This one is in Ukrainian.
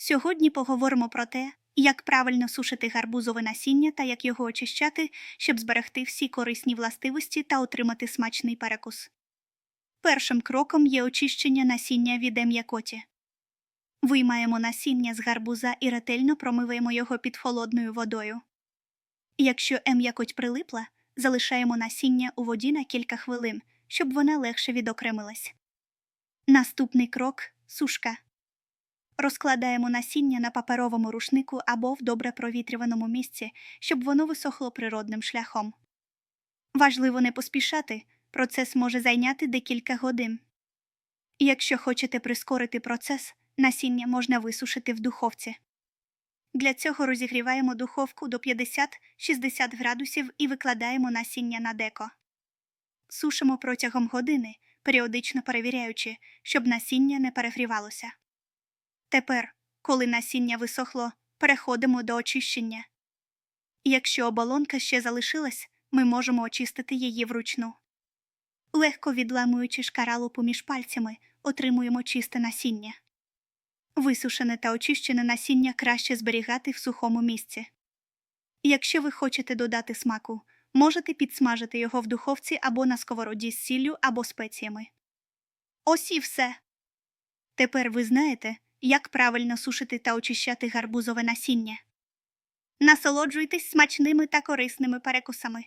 Сьогодні поговоримо про те, як правильно сушити гарбузове насіння та як його очищати, щоб зберегти всі корисні властивості та отримати смачний перекус. Першим кроком є очищення насіння від м'якоті. Виймаємо насіння з гарбуза і ретельно промиваємо його під холодною водою. Якщо м'якоть прилипла, залишаємо насіння у воді на кілька хвилин, щоб вона легше відокремилась. Наступний крок сушка. Розкладаємо насіння на паперовому рушнику або в добре провітрюваному місці, щоб воно висохло природним шляхом. Важливо не поспішати, процес може зайняти декілька годин. Якщо хочете прискорити процес, насіння можна висушити в духовці. Для цього розігріваємо духовку до 50-60 градусів і викладаємо насіння на деко. Сушимо протягом години, періодично перевіряючи, щоб насіння не перегрівалося. Тепер, коли насіння висохло, переходимо до очищення. Якщо оболонка ще залишилась, ми можемо очистити її вручну. Легко відламуючи шкаралу поміж пальцями, отримуємо чисте насіння. Висушене та очищене насіння краще зберігати в сухому місці. Якщо ви хочете додати смаку, можете підсмажити його в духовці або на сковороді з сіллю або спеціями. Ось і все. Тепер ви знаєте, як правильно сушити та очищати гарбузове насіння. Насолоджуйтесь смачними та корисними перекусами.